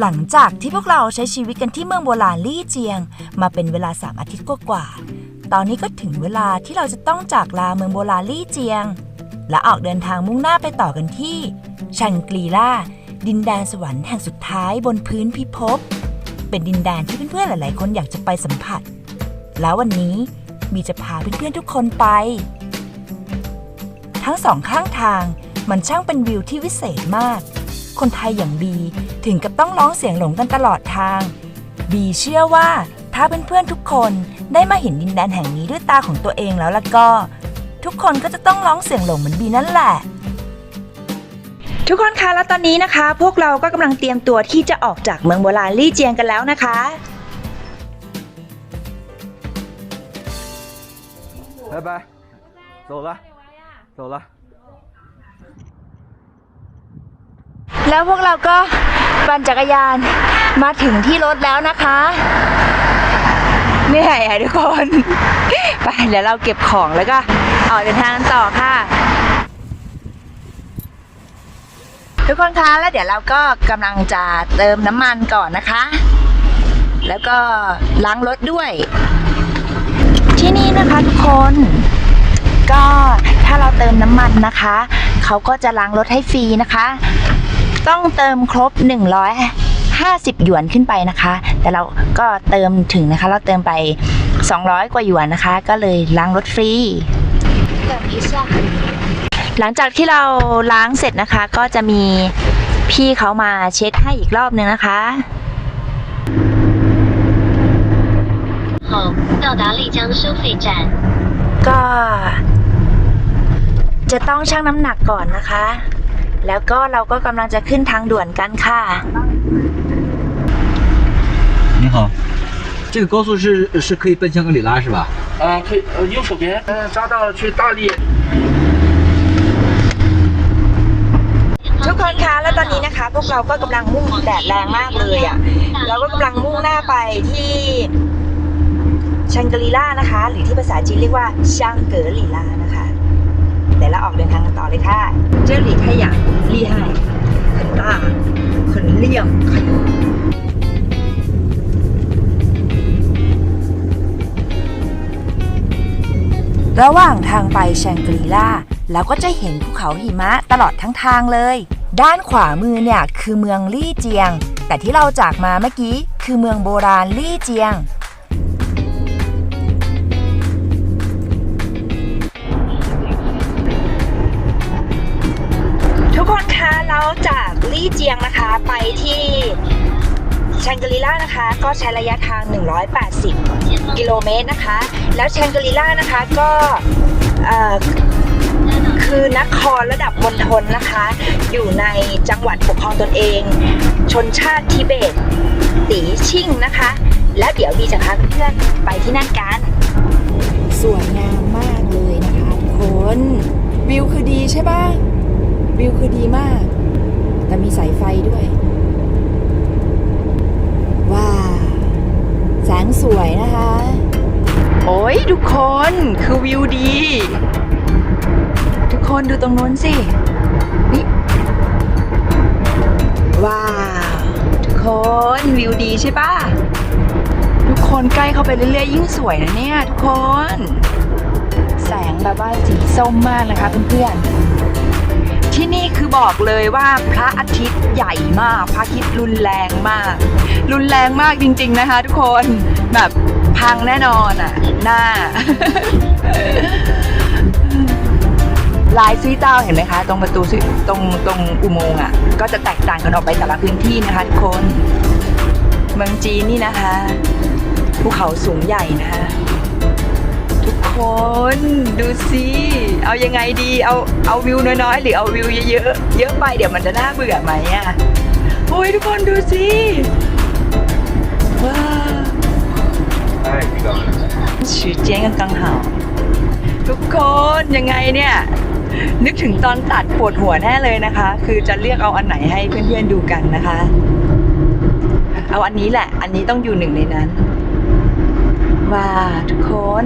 หลังจากที่พวกเราใช้ชีวิตกันที่เมืองโบราณลี่เจียง มาเป็นเวลาสามอาทิตย์กว่าๆตอนนี้ก็ถึงเวลาที่เราจะต้องจากลาเมืองโบราณลี่เจียง และออกเดินทางมุ่งหน้าไปต่อกันที่ชังกรีล่าดินแดนสวรรค์แห่งสุดท้ายบนพื้นพิภพ เป็นดินแดนที่เพื่อนๆหลาย ๆ คนอยากจะไปสัมผัส แล้ววันนี้มีจะพาเพื่อนๆทุกคนไป ทั้งสองข้างทางมันช่างเป็นวิวที่วิเศษมาก คนไทยอย่างบีถึงกับต้องร้องเสียงหลงกันตลอดทาง บีเชื่อว่าถ้าเพื่อนๆทุกคนได้มาเห็นดินแดนแห่งนี้ด้วยตาของตัวเองแล้วล่ะก็ ทุกคนก็จะต้องร้องเสียงหลงเหมือนบีนั่นแหละ ทุกคนคะแล้วตอนนี้นะคะ พวกเราก็กำลังเตรียมตัวที่จะออกจากเมืองโบราณลี่เจียงกันแล้วนะคะ 拜拜，走了，走了。 แล้วพวกเราก็ปั่นจักรยานมาถึงที่รถแล้วนะคะเหนื่อยอะทุกคน ไปเดี๋ยวเราเก็บของแล้วก็ออกเดินทางต่อค่ะ ทุกคนคะแล้วเดี๋ยวเราก็กำลังจะเติมน้ำมันก่อนนะคะ แล้วก็ล้างรถด้วย ที่นี่นะคะทุกคน ก็ถ้าเราเติมน้ำมันนะคะ เขาก็จะล้างรถให้ฟรีนะคะ ต้องเติมครบ 150 หยวนขึ้นไปนะคะ แต่เราก็เติมถึงนะคะ เราเติมไป 200 กว่าหยวนนะคะ ก็เลยล้างรถฟรีหลังจากที่เราล้างเสร็จนะคะ ก็จะมีพี่เขามาเช็ดให้อีกรอบนึงนะคะก็จะต้องชั่งน้ำหนักก่อนนะคะ แล้วก็เราก็กำลังจะขึ้นทางด่วนกันค่ะ 你好，这个高速是是可以奔香格里拉是吧？啊，可以，呃，右手边，嗯，匝道去大理。 ทุกคนคะแล้วตอนนี้นะคะ พวกเราก็กำลังมุ่งแดดแรงมากเลยอะ่ะ เราก็กำลังมุ่งหน้าไปที่ชังกรีล่านะคะ หรือที่ภาษาจีนเรียกว่าช่างเก๋อหลีลานะคะเดี๋ยวเราออกเดินทางกันต่อเลยค่ะ เจ้าหลีขยะ ลี่ไห่很大很亮ระหว่างทางไปแชงกรีล่าแล้วก็จะเห็นภูเขาหิมะตลอดทั้งทางเลย ด้านขวามือเนี่ยคือเมืองลี่เจียง แต่ที่เราจากมาเมื่อกี้คือเมืองโบราณลี่เจียง เราจากลี่เจียงนะคะ ไปที่ชังกรีล่านะคะ ก็ใช้ระยะทาง 180 กิโลเมตรนะคะ แล้วแชงกรีล่านะคะก็คือนครระดับมณฑลนะคะ อยู่ในจังหวัดปกครองตนเอง ชนชาติทิเบตตีชิ่งนะคะ และเดี๋ยวดีจะพาเพื่อนไปที่นั่นกัน คนคือวิวดี ทุกคนดูตรงนู้นสิ นี่ ว้าว ทุกคนวิวดีใช่ปะทุกคนใกล้เข้าไปเรื่อยๆ ยิ่งสวยนะเนี่ย ทุกคน แสงแบบว่าสีส้มมากนะคะเพื่อนๆ ที่นี่คือบอกเลยว่าพระอาทิตย์ใหญ่มาก พระอาทิตย์รุนแรงมาก รุนแรงมากจริงๆนะคะ ทุกคนแบบ พังแน่นอนอะ หน้า ลายซีเต้าเห็นไหมคะ ตรงประตูซิตรงตรงอุโมงค์อะ ก็จะแตกต่างกันออกไปแต่ละพื้นที่นะคะทุกคน เมืองจีนนี่นะคะภูเขาสูงใหญ่นะคะทุกคนดูสิเอายังไงดีเอาเอาวิวน้อยๆ หรือเอาวิวเยอะๆเยอะไปเดี๋ยวมันจะน่าเบื่อไหมอะโอ้ยทุกคนดูสิว้า ชื่อเจ๊งกันกังหาทุกคนยังไงเนี่ย นึกถึงตอนตัดปวดหัวแน่เลยนะคะ คือจะเลือกเอาอันไหนให้เพื่อนๆดูกันนะคะ เอาอันนี้แหละ อันนี้ต้องอยู่หนึ่งในนั้นว้าทุกคน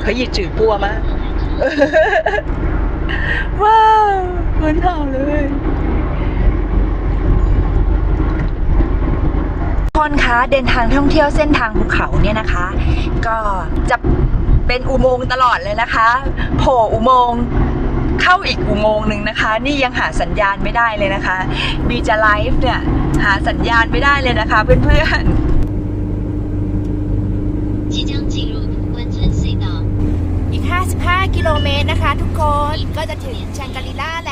เขาหยิบจืดปัวมากว้าวเหมือนเห่าเลย คนคะ เดินทางท่องเที่ยวเส้นทางภูเขาเนี่ยนะคะ ก็จะเป็นอุโมงค์ตลอดเลยนะคะโผล่อุโมงค์เข้าอีกอุโมงค์หนึ่งนะคะ นี่ยังหาสัญญาณไม่ได้เลยนะคะมีจะไลฟ์เนี่ยหาสัญญาณไม่ได้เลยนะคะ เพื่อนๆ55 กิโลเมตรนะคะ ทุกคนก็จะถึงแชงกรีล่าแล้ว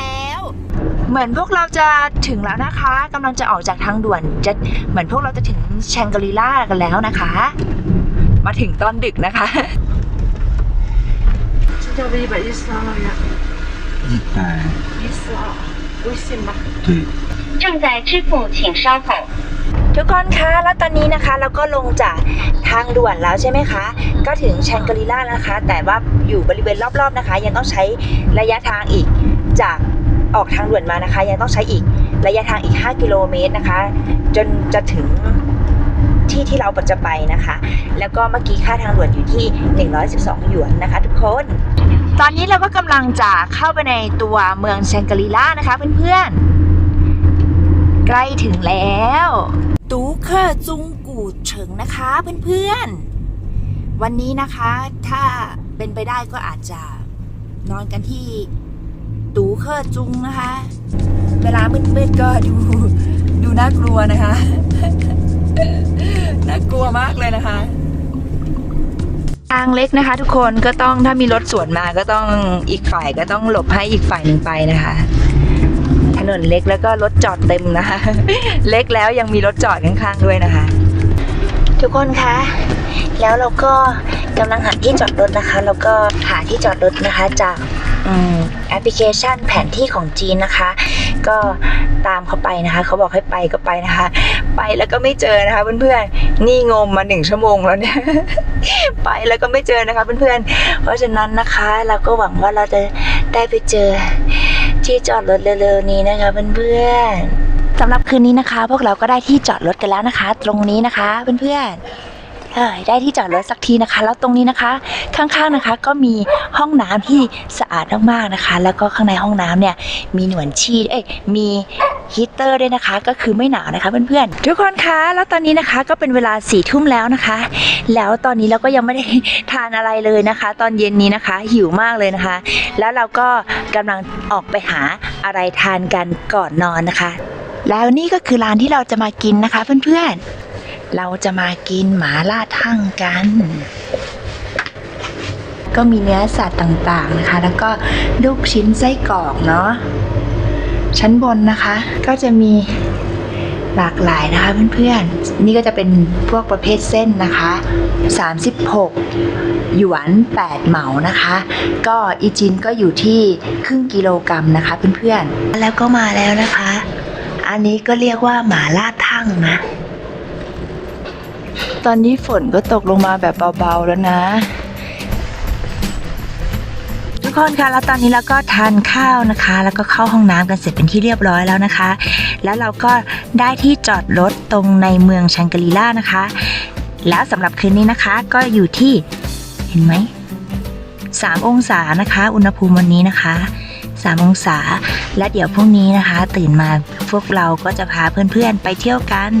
เหมือนพวกเราจะถึงแล้วนะคะกำลังจะออกจากทางด่วนจะเหมือนพวกเราจะถึงแชงกรีล่ากันแล้วนะคะ มาถึงตอนดึกนะคะ 性价比一百一十二元，一百，一四二，微信吧。对，正在支付，请稍后。 ทุกคนคะ แล้วตอนนี้นะคะเราก็ลงจากทางด่วนแล้วใช่ไหมคะ ก็ถึงแชงกรีล่าแล้วนะคะ แต่ว่าอยู่บริเวณรอบๆนะคะ ยังต้องใช้ระยะทางอีกจาก ออกทางด่วนมานะคะ ยังต้องใช้อีกระยะทางอีก 5 กิโลเมตรนะคะ จนจะถึงที่ที่เราจะไปนะคะ แล้วก็เมื่อกี้ค่าทางด่วนอยู่ที่ 112 หยวนนะคะ ทุกคน ตอนนี้เราก็กำลังจะเข้าไปในตัวเมืองแชงกรีล่านะคะเพื่อนๆ ใกล้ถึงแล้วตูเคอร์จุงกูเฉิงนะคะเพื่อนๆ วันนี้นะคะถ้าเป็นไปได้ก็อาจจะนอนกันที่ ตูเคอร์จุงนะคะ เวลามืดๆก็ดูดูน่ากลัวนะคะ น่ากลัวมากเลยนะคะทางเล็กนะคะ ทุกคนก็ต้องถ้ามีรถสวนมาก็ต้องอีกฝ่ายก็ต้องหลบให้อีกฝ่ายหนึ่งไปนะคะ ถนนเล็กแล้วก็รถจอดเต็มนะคะ เล็กแล้วยังมีรถจอดข้างๆด้วยนะคะ ทุกคนคะแล้วเราก็กำลังหาที่จอดรถนะคะ แล้วก็หาที่จอดรถนะคะจาก แอปพลิเคชันแผนที่ของจีนนะคะ ก็ตามเขาไปนะคะ เขาบอกให้ไปก็ไปนะคะ ไปแล้วก็ไม่เจอนะคะเพื่อนๆนี่งมมาหนึ่งชั่วโมงแล้วเนี่ยไปแล้วก็ไม่เจอนะคะเพื่อนๆเพราะฉะนั้นนะคะเราก็หวังว่าเราจะได้ไปเจอที่จอดรถเร็วๆนี้นะคะเพื่อนๆสำหรับคืนนี้นะคะ พวกเราก็ได้ที่จอดรถกันแล้วนะคะ ตรงนี้นะคะเพื่อนๆ ได้ที่จอดรถสักทีนะคะ แล้วตรงนี้นะคะ ข้างๆนะคะ ก็มีห้องน้ำที่สะอาดมากๆนะคะ แล้วก็ข้างในห้องน้ำเนี่ยมีหนวนชีเอ้ยมีฮีเตอร์ด้วยนะคะ ก็คือไม่หนาวนะคะเพื่อนๆทุกคนคะแล้วตอนนี้นะคะก็เป็นเวลาสี่ทุ่มแล้วนะคะ แล้วตอนนี้เราก็ยังไม่ได้ทานอะไรเลยนะคะ ตอนเย็นนี้นะคะหิวมากเลยนะคะ แล้วเราก็กำลังออกไปหาอะไรทานกันก่อนนอนนะคะ แล้วนี่ก็คือร้านที่เราจะมากินนะคะเพื่อนๆ เราจะมากินหมาล่าทั่งกัน ก็มีเนื้อสัตว์ต่างๆนะคะ แล้วก็ลูกชิ้นไส้กรอกเนาะชั้นบนนะคะ ก็จะมีหลากหลายนะคะเพื่อนๆ นี่ก็จะเป็นพวกประเภทเส้นนะคะ 36 หยวน 8 เหมานะคะ ก็อีจินก็อยู่ที่ครึ่งกิโลกรัมนะคะเพื่อนๆ แล้วก็มาแล้วนะคะ อันนี้ก็เรียกว่าหมาล่าทั่งนะ ตอนนี้ฝนก็ตกลงมาแบบเบาๆแล้วนะ ทุกคนคะแล้วตอนนี้เราก็ทานข้าวนะคะ แล้วก็เข้าห้องน้ำกันเสร็จเป็นที่เรียบร้อยแล้วนะคะ แล้วเราก็ได้ที่จอดรถตรงในเมืองชังกรีล่านะคะ แล้วสำหรับคืนนี้นะคะก็อยู่ที่เห็นไหม3องศานะคะ อุณหภูมิวันนี้นะคะ3องศา และเดี๋ยวพรุ่งนี้นะคะ ตื่นมาพวกเราก็จะพาเพื่อนๆไปเที่ยวกัน